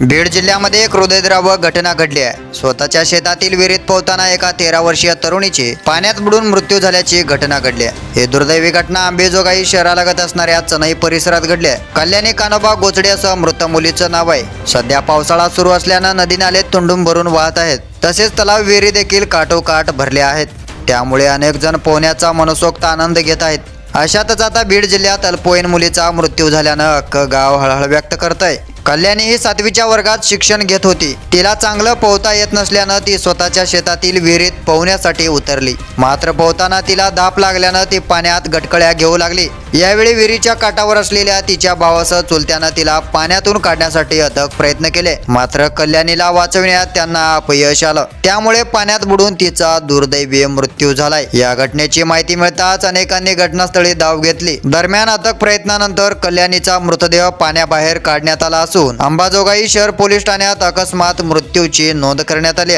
बीड जिल्ह्यामध्ये एक हृदयद्रावक घटना घडली आहे. स्वतःच्या शेतातील विहिरीत पोहताना एका तेरा वर्षीय तरुणीची पाण्यात बुडून मृत्यू झाल्याची घटना घडली आहे. ही दुर्दैवी घटना आंबेजोगाई शहरालगत असणाऱ्या चनई परिसरात घडली आहे. कल्याणी कानोबा गोचडे असं मृत मुलीचं नाव आहे. सध्या पावसाळा सुरू असल्यानं नदी नाले तुंडून भरून वाहत आहेत. तसेच तलाव विहिरी देखील काठोकाठ भरले आहेत. त्यामुळे अनेक जण पोहण्याचा मनसोक्त आनंद घेत आहेत. अशातच आता बीड जिल्ह्यात अल्पवयीन मुलीचा मृत्यू झाल्यानं अख्खं गाव हळहळ व्यक्त करत आहे कल्याणी ही सातवीच्या वर्गात शिक्षण घेत होती. तिला चांगलं पोहता येत नसल्यानं ती स्वतःच्या शेतातील विहिरीत पोहण्यासाठी उतरली. मात्र पोहताना तिला दाप लागल्यानं ती पाण्यात गटकळ्या घेऊ लागली. यावेळी विहिरीच्या काठावर असलेल्या तिच्या भावासह चुलत्यानं तिला पाण्यातून काढण्यासाठी अथक प्रयत्न केले. मात्र कल्याणीला वाचविण्यात त्यांना अपयश आलं. त्यामुळे पाण्यात बुडून तिचा दुर्दैवी मृत्यू झालाय. या घटनेची माहिती मिळताच अनेकांनी घटनास्थळी धाव घेतली. दरम्यान अथक प्रयत्नानंतर कल्याणीचा मृतदेह पाण्याबाहेर काढण्यात आला असून अंबाजोगाई शहर पोलीस ठाण्यात अकस्मात मृत्यूची नोंद करण्यात आली